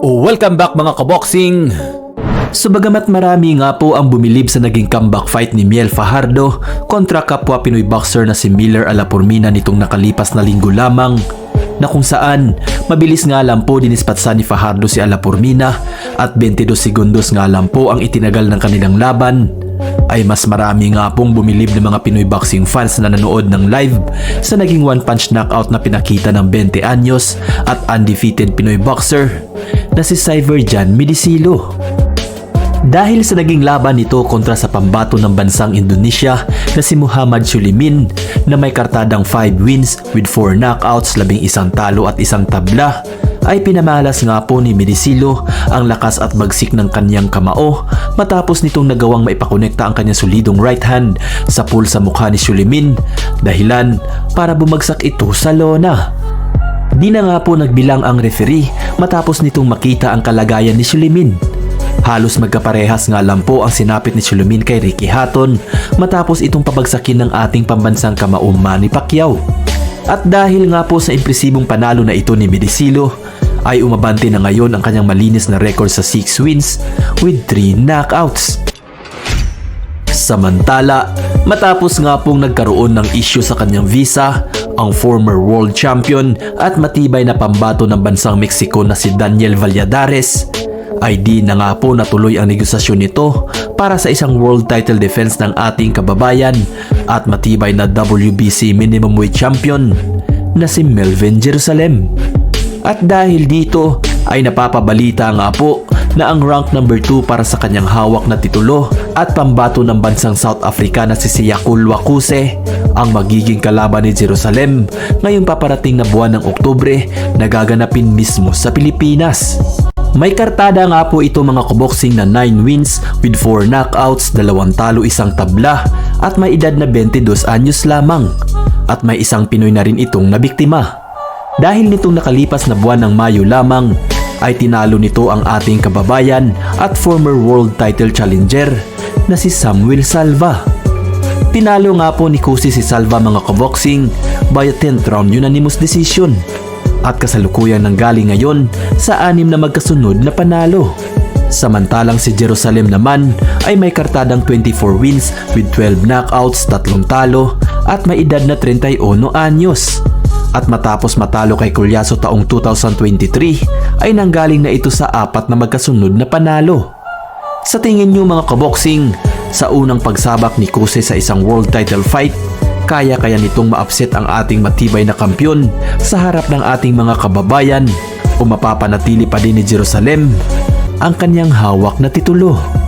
Welcome back mga kaboxing! So bagamat marami nga po ang bumilib sa naging comeback fight ni Miel Fajardo kontra kapwa Pinoy boxer na si Miller Alapormina nitong nakalipas na linggo lamang na kung saan mabilis nga lang po dinispatsa ni Fajardo si Alapormina at 22 segundos nga lang po ang itinagal ng kanilang laban ay mas marami nga pong bumilib ng mga Pinoy boxing fans na nanood ng live sa naging one punch knockout na pinakita ng 20 anyos at undefeated Pinoy boxer na si Cyber Jan Midisilo. Dahil sa naging laban nito kontra sa pambato ng bansang Indonesia na si Muhammad Sulimin na may kartadang 5 wins with 4 knockouts, labing isang talo at isang tabla, ay pinamalas nga po ni Medisilo ang lakas at bagsik ng kanyang kamao matapos nitong nagawang maipakonekta ang kanyang solidong right hand sa pool sa mukha ni Sulimin dahilan para bumagsak ito sa lona. Di na nga po nagbilang ang referee matapos nitong makita ang kalagayan ni Sulimin. Halos magkaparehas nga lang po ang sinapit ni Sulimin kay Ricky Hatton matapos itong pabagsakin ng ating pambansang kamaong Manny Pacquiao. At dahil nga po sa impresibong panalo na ito ni Medisilo, ay umabante na ngayon ang kanyang malinis na record sa 6 wins with 3 knockouts. Samantala, matapos nga pong nagkaroon ng issue sa kanyang visa, ang former world champion at matibay na pambato ng bansang Mexico na si Daniel Valladares, ay di na nga po natuloy ang negosasyon nito para sa isang world title defense ng ating kababayan at matibay na WBC minimum weight champion na si Melvin Jerusalem. At dahil dito ay napapabalita nga po na ang rank number 2 para sa kanyang hawak na titulo at pambato ng bansang South Africa na si Siyakul Wakuse ang magiging kalaban ni Jerusalem ngayong paparating na buwan ng Oktubre na gaganapin mismo sa Pilipinas. May kartada nga po ito mga kaboksing na 9 wins with 4 knockouts, dalawang talo isang tabla at may edad na 22 anyos lamang. At may isang Pinoy na rin itong nabiktima. Dahil nitong nakalipas na buwan ng Mayo lamang, ay tinalo nito ang ating kababayan at former world title challenger na si Samuel Salva. Tinalo nga po ni Kusi si Salva mga kaboksing by a 10th round unanimous decision at kasalukuyan ng galing ngayon sa anim na magkasunod na panalo. Samantalang si Jerusalem naman ay may kartadang 24 wins with 12 knockouts, tatlong talo at may edad na 31 anyos. At matapos matalo kay Culyaso taong 2023 ay nanggaling na ito sa apat na magkasunod na panalo. Sa tingin nyo mga kaboksing, sa unang pagsabak ni Kuse sa isang world title fight, kaya kaya nitong ma-upset ang ating matibay na kampyon sa harap ng ating mga kababayan o mapapanatili pa din ni Jerusalem ang kanyang hawak na titulo.